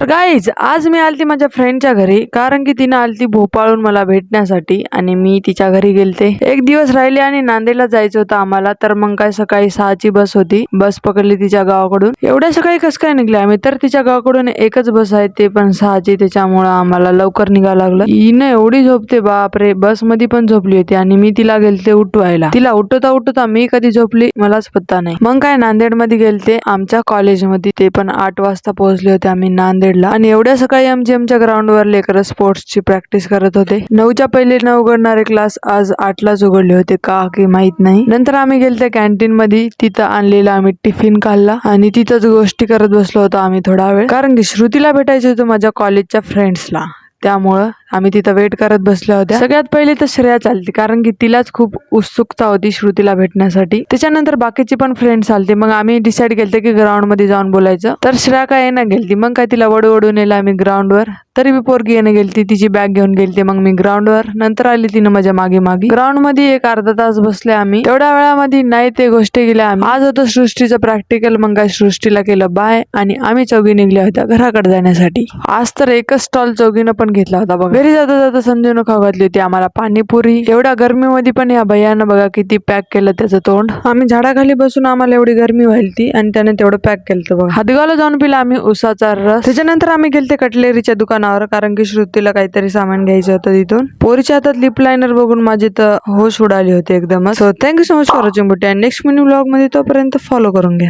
तर गाईज आज मी आलती माझ्या फ्रेंडच्या घरी कारण की तिनं आलती भोपाळून मला भेटण्यासाठी आणि मी तिच्या घरी गेलते. एक दिवस राहिले आणि नांदेडला जायचं होतं आम्हाला तर मग काय सकाळी सहाची बस होती. बस पकडली तिच्या गावाकडून. एवढ्या सकाळी कस काय निघले आम्ही? तर तिच्या गावाकडून एकच बस आहे ते पण सहाची. त्याच्यामुळं आम्हाला लवकर निघावं लागलं. हिनं एवढी झोपते बापरे! बसमध्ये पण झोपली होती आणि मी तिला गेलते उठवायला. तिला उठवता उठवता मी कधी झोपली? मलाच पत्ता नाही. मग काय नांदेडमध्ये गेलते आमच्या कॉलेजमध्ये ते पण आठ वाजता पोहोचले होते आम्ही नांदेड नांदेडला आणि एवढ्या सकाळी आमची आमच्या ग्राउंडवर लेकर स्पोर्ट्सची प्रॅक्टिस करत होते. नऊच्या पहिले न उघडणारे क्लास आज आठलाच उघडले होते. का की माहीत नाही. नंतर आम्ही गेलते कॅन्टीन मध्ये तिथं आणलेला आम्ही टिफिन खाल्ला आणि तिथंच गोष्टी करत बसलो होतो आम्ही थोडा वेळ. कारण की श्रुतीला भेटायचं होतं माझ्या कॉलेजच्या फ्रेंड्सला त्यामुळं आम्ही तिथं वेट करत बसल्या होत्या. सगळ्यात पहिले तर श्रेया चालते कारण की तिलाच खूप उत्सुकता होती श्रुतीला भेटण्यासाठी. त्याच्यानंतर बाकीची पण फ्रेंड्स आलते. मग आम्ही डिसाईड केलं की ग्राउंडमध्ये जाऊन बोलायचं. तर श्रेया काय येणं गेलती? मग काय तिला वडू नेलं आम्ही ग्राउंडवर तरी मी पोरगी येणं गेलती तिची बॅग घेऊन गेलती. मग मी ग्राउंडवर नंतर आली तिनं माझ्या मागे मागे. ग्राउंडमध्ये एक अर्धा तास बसले आम्ही. तेवढ्या वेळामध्ये नाही ते गोष्टी गेल्या आम्ही. आज होतं सृष्टीचं प्रॅक्टिकल मग काय सृष्टीला केलं बाय. आणि आम्ही चौघी निघल्या होत्या घराकडे जाण्यासाठी. आज तर एकच स्टॉल चौघीनं पण घेतला होता बघा. घरी जाता जाता संजून खाऊ घातली होती. आम्हाला पाणीपुरी. एवढ्या गर्मीमध्ये पण या भैयानं बघा किती पॅक केलं त्याचं तोंड. आम्ही झाडाखाली बसून आम्हाला एवढी गरमी व्हायली आणि त्याने तेवढं पॅक केलं बघा. हातगावला जाऊन पिला आम्ही उसाचा रस. त्याच्यानंतर आम्ही गेलते कटलेरीच्या दुकानावर कारण की श्रुतीला काहीतरी सामान घ्यायचं होतं तिथून. पोरीच्या हातात लिप लायनर बघून माझी तर होश उडाली होती एकदमच. So thank you so much for watching बुटी नेक्स्ट मिनी ब्लॉगमध्ये तोपर्यंत फॉलो करून घ्या.